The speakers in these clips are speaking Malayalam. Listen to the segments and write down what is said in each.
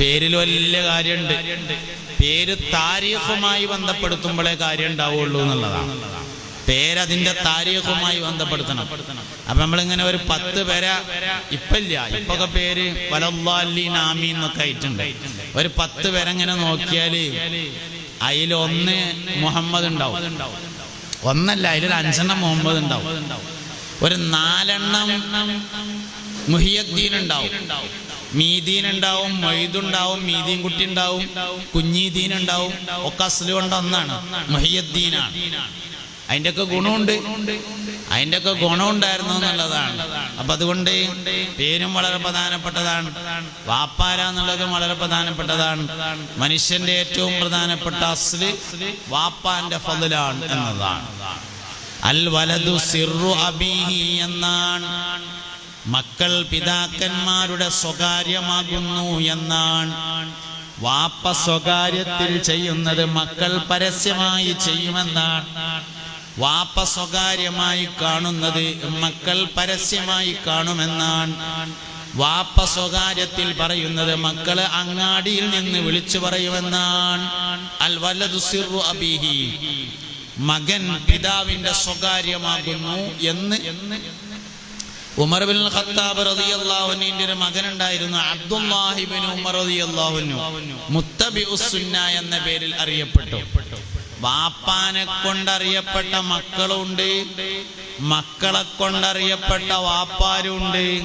പേരിൽ വലിയ കാര്യമുണ്ട്. പേര് താരീഖുമായി ബന്ധപ്പെടുത്തുമ്പോഴേ കാര്യം ഉണ്ടാവുള്ളൂ എന്നുള്ളതാണ്. പേരതിന്റെ താരീഖുമായി ബന്ധപ്പെടുത്തണം. അപ്പൊ നമ്മളിങ്ങനെ ഒരു പത്ത് പേരെ ഇപ്പല്ല ഇപ്പൊക്കെ പേര് വലല്ലാലീൻ നാമി എന്നൊക്കെ ആയിട്ടുണ്ട്. ഒരു പത്ത് പേരെങ്ങനെ നോക്കിയാൽ അതിലൊന്ന് മുഹമ്മദ് ഉണ്ടാവും. ഒന്നല്ല അതിലൊരു അഞ്ചെണ്ണം മുഹമ്മദ് ഉണ്ടാവും. ഒരു നാലെണ്ണം മുഹിയദ്ദീൻ ഉണ്ടാവും. മീദീൻ ഉണ്ടാവും മൊയ്തുണ്ടാവും മീദീൻ കുട്ടി ഉണ്ടാവും കുഞ്ഞീദീൻ ഉണ്ടാവും ഒക്കെ അസ്ലു കൊണ്ട് ഒന്നാണ് മഹിയദ്ദീനാണ്. അതിന്റെ ഒക്കെ ഗുണമുണ്ട് അതിന്റെ ഒക്കെ ഗുണമുണ്ടായിരുന്നു എന്നുള്ളതാണ്. അപ്പൊ അതുകൊണ്ട് പേരും വളരെ പ്രധാനപ്പെട്ടതാണ്. വാപ്പാര എന്നുള്ളതും വളരെ പ്രധാനപ്പെട്ടതാണ്. മനുഷ്യന്റെ ഏറ്റവും പ്രധാനപ്പെട്ട അസ്ല് വാപ്പാന്റെ ഫതിലാണ് എന്നതാണ്. അൽ വലതു സിറു അബീഹി എന്നാണ്. മക്കൾ പിതാക്കന്മാരുടെ സ്വകാര്യമാകുന്നു എന്നാണ്. വാപ്പ സ്വകാര്യത്തിൽ ചെയ്യുന്നത് മക്കൾ പരസ്യമായി ചെയ്യുമെന്നാണ്. വാപ്പ സ്വകാര്യമായി കാണുന്നത് മക്കൾ പരസ്യമായി കാണുമെന്നാണ്. വാപ്പ സ്വകാര്യത്തിൽ പറയുന്നത് മക്കൾ അങ്ങാടിയിൽ നിന്ന് വിളിച്ചു പറയുമെന്നാണ്. അൽ വലതു സിറു അബീഹി. മകൻ പിതാവിന്റെ സ്വകാര്യമാകുന്നു എന്ന് ഉമർ ബിൻ ഖത്താബ് റളിയല്ലാഹുവിന്റെ ഒരു മകനുണ്ടായിരുന്നു അബ്ദുല്ലാഹിബിൻ ഉമർ റളിയല്ലാഹുനു മുത്തബി ഉസുന്ന എന്ന പേരിൽ അറിയപ്പെട്ടു. വാപ്പാനെ കൊണ്ടറിയപ്പെട്ട മക്കളുണ്ട്. മക്കളെ കൊണ്ടറിയപ്പെട്ട വാപ്പാരുണ്ട്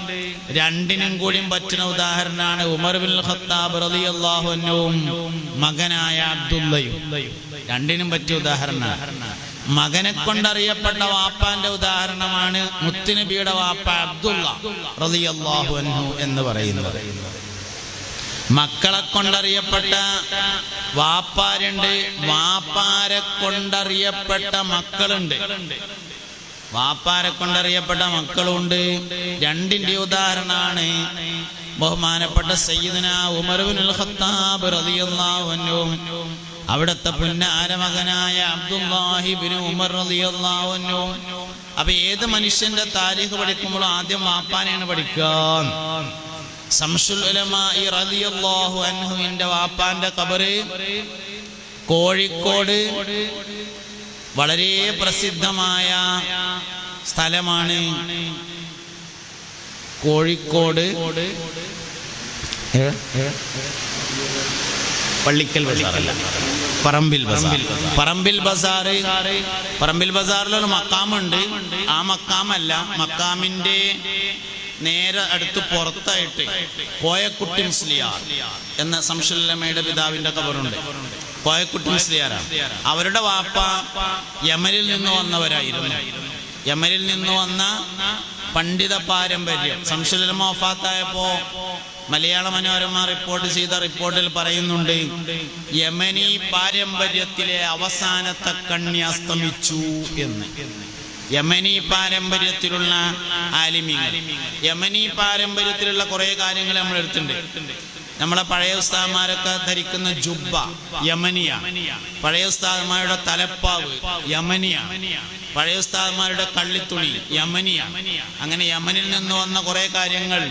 രണ്ടിനും കൂടിയും പറ്റുന്ന ഉദാഹരണമാണ് ഉമർ ബിൻ ഖത്താബ് റളിയല്ലാഹുവിനും മകനായ അബ്ദുള്ളയും. രണ്ടിനും പറ്റിയ ഉദാഹരണമാണ്. മകനെ കൊണ്ടറിയപ്പെട്ട വാപ്പാന്റെ ഉദാഹരണമാണ് മുത്തുനബിയുടെ വാപ്പ അബ്ദുള്ള റളിയല്ലാഹു അൻഹു എന്ന് പറയുന്നത്. മക്കളെ കൊണ്ടറിയപ്പെട്ട വാപ്പാരുണ്ട് വാപ്പാരെ കൊണ്ടറിയപ്പെട്ട മക്കളുണ്ട്. വാപ്പാരെ കൊണ്ടറിയപ്പെട്ട മക്കളുണ്ട്. രണ്ടിന്റെ ഉദാഹരണമാണ് ബഹുമാനപ്പെട്ട സയ്യിദന ഉമർ ഖത്താബ് റളിയല്ലാഹു അൻഹു. അവിടുത്തെ പുന്നാരമകനായ അബ്ദുല്ലാഹിബിന് ഉമർ അൻഹു. അപ്പൊ ഏത് മനുഷ്യന്റെ താരീഖ് പഠിക്കുമ്പോഴും ആദ്യം വാപ്പാനെയാണ് അൻഹുവിന്റെ വാപ്പാന്റെ കബറ് കോഴിക്കോട്. വളരെ പ്രസിദ്ധമായ സ്ഥലമാണ് കോഴിക്കോട്. പള്ളിക്കൽ ബസാറല്ല. പറമ്പിൽ ബസാർ. പറമ്പിൽ ബസാർ. പറമ്പിൽ ബസാറിലൊരു മക്കാമുണ്ട്. ആ മക്കാമല്ല മക്കാമിന്റെ നേരെ അടുത്ത് പുറത്തായിട്ട് കോയക്കുട്ടി മുസ്ലിയാർ എന്ന സംശുല്ലമ്മയുടെ പിതാവിന്റെ കബറുണ്ട് കോയക്കുട്ടി മുസ്ലിയാരാണ്. അവരുടെ വാപ്പ യമനിൽ നിന്ന് വന്നവരായിരുന്നു. യമനിൽ നിന്ന് വന്ന പണ്ഡിത പാരമ്പര്യം. സംശുലമ വഫാത്തായപ്പോ മലയാള മനോരമ റിപ്പോർട്ട് ചെയ്ത റിപ്പോർട്ടിൽ പറയുന്നുണ്ട് യമനി പാരമ്പര്യത്തിലെ അവസാനത്തെ കണ്ണി അസ്തമിച്ചു എന്ന്. യമനി പാരമ്പര്യത്തിലുള്ള ആലിമിങ്ങൾ. യമനി പാരമ്പര്യത്തിലുള്ള കുറെ കാര്യങ്ങൾ നമ്മൾ എടുത്തിട്ടുണ്ട്. നമ്മളെ പഴയ ഉസ്താദന്മാരൊക്കെ ധരിക്കുന്ന ജുബ്ബ യമനിയ. പഴയ ഉസ്താദന്മാരുടെ തലപ്പാവ് യമനിയ. പഴയ ഉസ്താദന്മാരുടെ കള്ളിത്തുണി യമനിയ. അങ്ങനെ യമനിൽ നിന്ന് വന്ന കുറെ കാര്യങ്ങൾ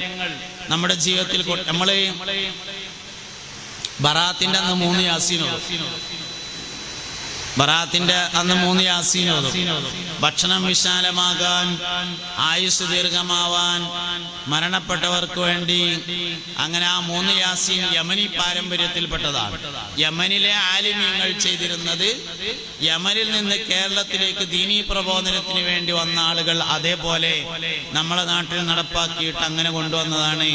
നമ്മുടെ ജീവിതത്തിൽ നമ്മളെ ബറാത്തിന്റെ അന്ന് മൂന്ന് യാസീനോ ബറാത്തിന്റെ അന്ന് മൂന്ന് യാസീനോ ഭക്ഷണം വിശാലമാകാൻ ആയുസ് ദീർഘമാവാൻ മരണപ്പെട്ടവർക്ക് വേണ്ടി അങ്ങനെ ആ മൂന്ന് യാസീൻ യമനി പാരമ്പര്യത്തിൽപ്പെട്ടതാണ്. യമനിലെ ആലിമ്യങ്ങൾ ചെയ്തിരുന്നത് യമനിൽ നിന്ന് കേരളത്തിലേക്ക് ദീനീ പ്രബോധനത്തിന് വേണ്ടി വന്ന ആളുകൾ അതേപോലെ നമ്മളെ നാട്ടിൽ നടപ്പാക്കിയിട്ട് അങ്ങനെ കൊണ്ടുവന്നതാണ്.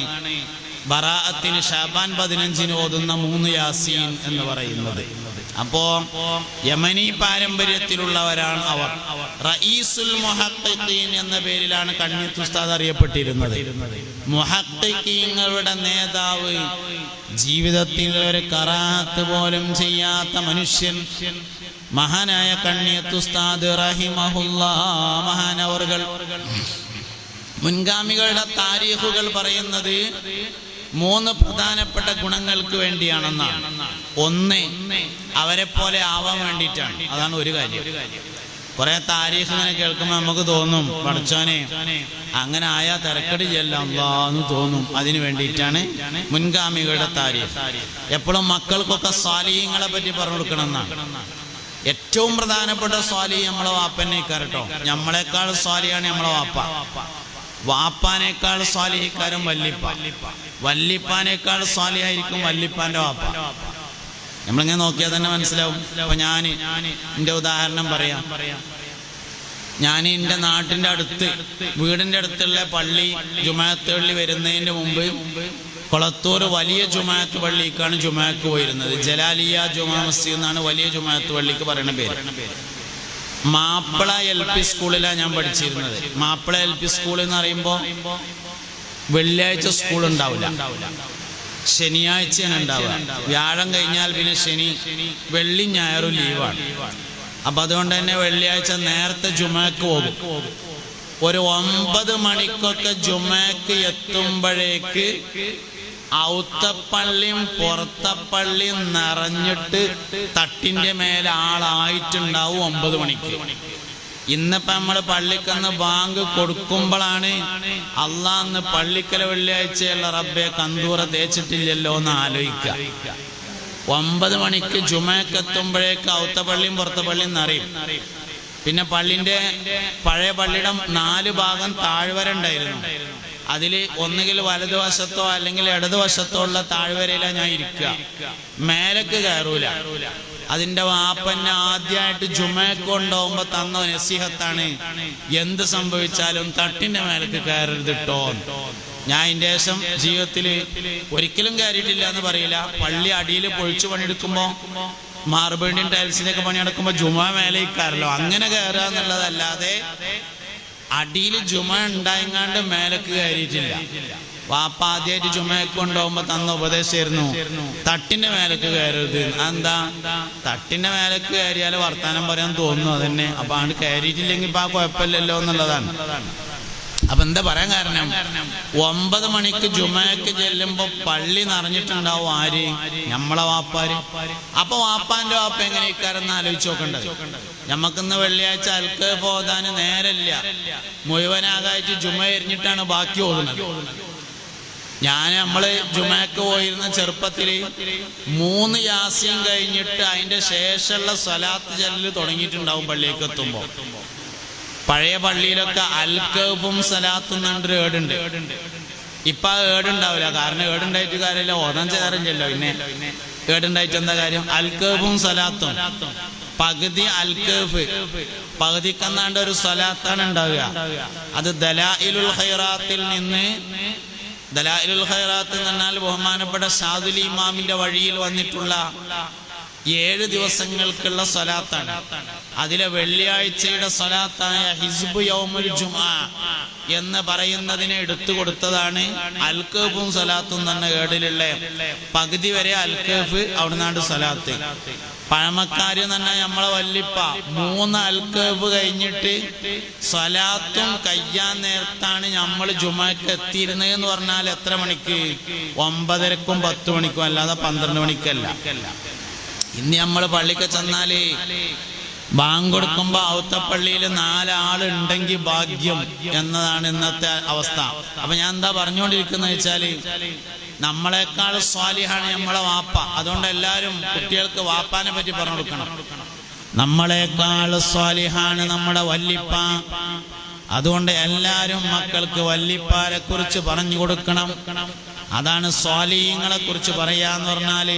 ബറാഅത്തിന് ഷാബാൻ പതിനഞ്ചിന് ഓതുന്ന മൂന്ന് യാസീൻ എന്ന് പറയുന്നത്. അപ്പോ യമനി പാരമ്പര്യത്തിലുള്ളവരാണ് അവർ. റഈസുൽ മുഹത്തീൻ എന്ന പേരിലാണ് കണ്ണിയത്ത് ഉസ്താദ് അറിയപ്പെട്ടിരുന്നത്. മുഹത്തീങ്ങളുടെ നേതാവ് ജീവിതത്തിൽ ഒരു കറാത്ത് പോലും ചെയ്യാത്ത മനുഷ്യൻ മഹാനായ കണ്ണിയത്ത് ഉസ്താദ് മഹാനവറുകൾ മുൻഗാമികളുടെ താരീഖുകൾ പറയുന്നത് മൂന്ന് പ്രധാനപ്പെട്ട ഗുണങ്ങൾക്ക് വേണ്ടിയാണെന്നാണ്. ഒന്ന് അവരെ പോലെ ആവാൻ വേണ്ടിയിട്ടാണ്. അതാണ് ഒരു കാര്യം. കുറെ താരീഫ് ഇങ്ങനെ കേൾക്കുമ്പോൾ നമുക്ക് തോന്നും പഠിച്ചോനെ അങ്ങനെ ആയാ തിരക്കടില്ല എന്ന് തോന്നും. അതിന് വേണ്ടിയിട്ടാണ് മുൻഗാമികളുടെ താരീഫ്. എപ്പോഴും മക്കൾക്കൊക്കെ സ്വാലീയങ്ങളെ പറ്റി പറഞ്ഞു കൊടുക്കണം എന്നാണ് ഏറ്റവും പ്രധാനപ്പെട്ട സ്വാലി നമ്മളെ വാപ്പനെ കേട്ടോ. നമ്മളെക്കാൾ സ്വാലിയാണ് നമ്മളെ വാപ്പ. വാപ്പാനേക്കാൾ സ്വാലിഹിക്കാരും വല്ലിപ്പ. വല്ലിപ്പാനേക്കാൾ സ്വാലിയായിരിക്കും വല്ലിപ്പാന്റെ വാപ്പ. നമ്മളിങ്ങനെ നോക്കിയാൽ തന്നെ മനസ്സിലാവും. അപ്പൊ ഞാൻ എന്റെ ഉദാഹരണം പറയാം. ഞാൻ എന്റെ നാട്ടിന്റെ അടുത്ത് വീടിന്റെ അടുത്തുള്ള പള്ളി ജുമാഅത്ത് പള്ളി വരുന്നതിന് മുമ്പ് കൊളത്തൂർ വലിയ ജുമാഅത്ത് പള്ളിക്കാണ് ജുമാക്ക് പോയിരുന്നത്. ജലാലിയ ജുമാ മസ്ജിദ് എന്നാണ് വലിയ ജുമാഅത്ത് പള്ളിക്ക് പറയുന്ന പേര്. മാപ്പിള എൽ പി സ്കൂളിലാണ് ഞാൻ പഠിച്ചിരുന്നത്. മാപ്പിള എൽ പി സ്കൂൾ എന്ന് പറയുമ്പോൾ വെള്ളിയാഴ്ച സ്കൂൾ ഉണ്ടാവില്ല. ശനിയാഴ്ചയാണ് ഉണ്ടാവുക. വ്യാഴം കഴിഞ്ഞാൽ പിന്നെ ശനി വെള്ളി ഞായറും ലീവാണ്. അപ്പൊ അതുകൊണ്ട് തന്നെ വെള്ളിയാഴ്ച നേരത്തെ ജുമാക്ക് പോകും. ഒരു ഒമ്പത് മണിക്കൊക്കെ ജുമാക്ക് എത്തുമ്പോഴേക്ക് ഔത്തപ്പള്ളിയും പുറത്തപ്പള്ളിയും നിറഞ്ഞിട്ട് തട്ടിന്റെ മേലെ ആളായിട്ടുണ്ടാവും ഒമ്പത് മണിക്ക്. ഇന്നിപ്പോ നമ്മൾ പള്ളിക്കന്ന് ബാങ്ക് കൊടുക്കുമ്പോഴാണ് അള്ളാന്ന് പള്ളിക്കല വെള്ളിയാഴ്ചയുള്ള റബ്ബെ കന്തൂറ തേച്ചിട്ടില്ലല്ലോ എന്ന് ആലോചിക്കുക ഒമ്പത് മണിക്ക് ജുമക്കെത്തുമ്പോഴേക്ക് ഔത്ത പള്ളിയും പുറത്ത പള്ളിയും എന്നറിയും പിന്നെ പള്ളിന്റെ പഴയ പള്ളിയുടെ നാല് ഭാഗം താഴ്വര ഉണ്ടായിരുന്നു. അതിൽ ഒന്നുകിൽ വലതുവശത്തോ അല്ലെങ്കിൽ ഇടതുവശത്തോ ഉള്ള താഴ്വരയിലാണ് ഞാൻ ഇരിക്കുക മേലക്ക് കയറൂല. അതിന്റെ വാപ്പന്നെ ആദ്യമായിട്ട് കൊണ്ടുപോകുമ്പോ തന്ന നസിഹത്താണ്. എന്ത് സംഭവിച്ചാലും തട്ടിന്റെ മേലക്ക് കയറരുതിട്ടോ ഞാൻ ഇതിന്റെ ശേഷം ജീവിതത്തിൽ ഒരിക്കലും കയറിയിട്ടില്ല എന്ന് പറയില്ല. പള്ളി അടിയിൽ പൊളിച്ചു പണിയെടുക്കുമ്പോ മാർബിളിന്റെയും ടൈൽസിന്റെ ഒക്കെ പണിയെടുക്കുമ്പോ ജുമ മേലെ കയറല്ലോ. അങ്ങനെ കയറുക എന്നുള്ളതല്ലാതെ അടിയിൽ ജുമ ഉണ്ടായിങ്ങാണ്ട് മേലക്ക് കയറിയിട്ടില്ല. വാപ്പ ആദ്യമായിട്ട് ചുമയൊക്കെ കൊണ്ടുപോകുമ്പോ തന്ന ഉപദേശമായിരുന്നു. തട്ടിന്റെ മേലക്ക് കയറരുത്. എന്താ തട്ടിന്റെ മേലക്ക് കയറിയാൽ വർത്താനം പറയാൻ തോന്നുന്നു അതന്നെ. അപ്പൊ ആണ് കയറിയിട്ടില്ലെങ്കിൽ ഇപ്പൊ ആ കുഴപ്പമില്ലല്ലോ എന്നുള്ളതാണ്. അപ്പൊ എന്താ പറയാൻ കാരണം? ഒമ്പത് മണിക്ക് ജുമയ്ക്ക് ചെല്ലുമ്പോ പള്ളി നിറഞ്ഞിട്ടുണ്ടാവും ആര്? നമ്മളെ വാപ്പാര്. അപ്പൊ വാപ്പാന്റെ വാപ്പ എങ്ങനെ ഇക്കാരെന്ന് ആലോചിച്ച് നോക്കണ്ടത്? നമ്മക്കിന്ന് വെള്ളിയാഴ്ച അൽക്ക് പോകാന് നേരല്ല. മുഴുവനാകാഴ്ച ജുമ എരിഞ്ഞിട്ടാണ് ബാക്കി ഓടുന്നത് ഞാൻ നമ്മൾ ജുമാക്ക് പോയിരുന്ന ചെറുപ്പത്തിൽ മൂന്ന് യാസ്യം കഴിഞ്ഞിട്ട് അതിന്റെ ശേഷമുള്ള സ്വലാത്ത് ചെല്ലല് തുടങ്ങിയിട്ടുണ്ടാവും പള്ളിയൊക്കെ എത്തുമ്പോ. പഴയ പള്ളിയിലൊക്കെ അൽക്കവും സലാത്തും കണ്ടൊരു ഏടുണ്ട്. ഇപ്പൊ ആ ഏടുണ്ടാവില്ല. കാരണം ഏടുണ്ടായിട്ട് കാര്യമില്ല. ഓതാൻ ചെല്ലോ പിന്നെ ഏടുണ്ടായിട്ട് എന്താ കാര്യം? അൽക്കവും സലാത്തും പകുതി അൽക്കഫ്. പകുതിക്കെന്നാണ്ട് ഒരു സ്വലാത്താണ് ഉണ്ടാവുക. അത് ദലായിലുൽ ഹൈറാത്തിൽ നിന്ന് ദലായിലുൽ ഖൈറാത്ത് എന്ന് പറഞ്ഞാൽ ബഹുമാനപ്പെട്ട ഷാദുലി ഇമാമിന്റെ വഴിയിൽ വന്നിട്ടുള്ള ഏഴ് ദിവസങ്ങൾക്കുള്ള സ്വലാത്താണ്. അതിലെ വെള്ളിയാഴ്ചയുടെ സ്വലാത്തായ ഹിസ്ബ് യൗമുൽ ജുമാ എന്ന് പറയുന്നതിനെ എടുത്തു കൊടുത്തതാണ് അൽക്കേഫും സ്വലാത്തും തന്നെ ഏടിലുള്ള പകുതി വരെ അൽക്കേഫ് അവിടുന്നാണ്ട് സ്വലാത്ത്. പഴമക്കാര് തന്നെ നമ്മളെ വല്ലിപ്പ. മൂന്ന് അൽക്കേബ് കഴിഞ്ഞിട്ട് സ്വലാത്തും കയ്യാൻ നേരത്താണ് നമ്മൾ ജുമക്ക് എത്തിയിരുന്നത് എന്ന് പറഞ്ഞാൽ എത്ര മണിക്ക്? ഒമ്പതരക്കും പത്ത് മണിക്കും അല്ലാതെ പന്ത്രണ്ട് മണിക്കല്ല. ഇന്ന് നമ്മൾ പള്ളിക്ക് ചെന്നാൽ ബാങ്ക് കൊടുക്കുമ്പോ ഔത്തപ്പള്ളിയിൽ നാലാളുണ്ടെങ്കിൽ ഭാഗ്യം എന്നതാണ് ഇന്നത്തെ അവസ്ഥ. അപ്പൊ ഞാൻ എന്താ പറഞ്ഞുകൊണ്ടിരിക്കുന്നത് വെച്ചാൽ നമ്മളെക്കാൾ സ്വാലിഹാണ് നമ്മളെ വാപ്പ. അതുകൊണ്ട് എല്ലാരും കുട്ടികൾക്ക് വാപ്പാനെ പറ്റി പറഞ്ഞു കൊടുക്കണം. നമ്മളെക്കാൾ സ്വാലിഹാണ് നമ്മുടെ വല്ലിപ്പ. അതുകൊണ്ട് എല്ലാരും മക്കൾക്ക് വല്ലിപ്പാരെ കുറിച്ച് പറഞ്ഞു കൊടുക്കണം. അതാണ് സ്വാലീങ്ങളെ കുറിച്ച് പറയാന്ന് പറഞ്ഞാൽ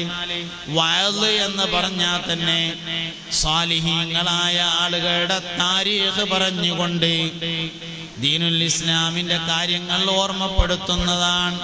വയൽ എന്ന് പറഞ്ഞാൽ തന്നെ സ്വാലിഹീങ്ങളായ ആളുകളുടെ താരീഖ് പറഞ്ഞുകൊണ്ട് ദീനുൽ ഇസ്ലാമിന്റെ കാര്യങ്ങൾ ഓർമ്മപ്പെടുത്തുന്നതാണ്.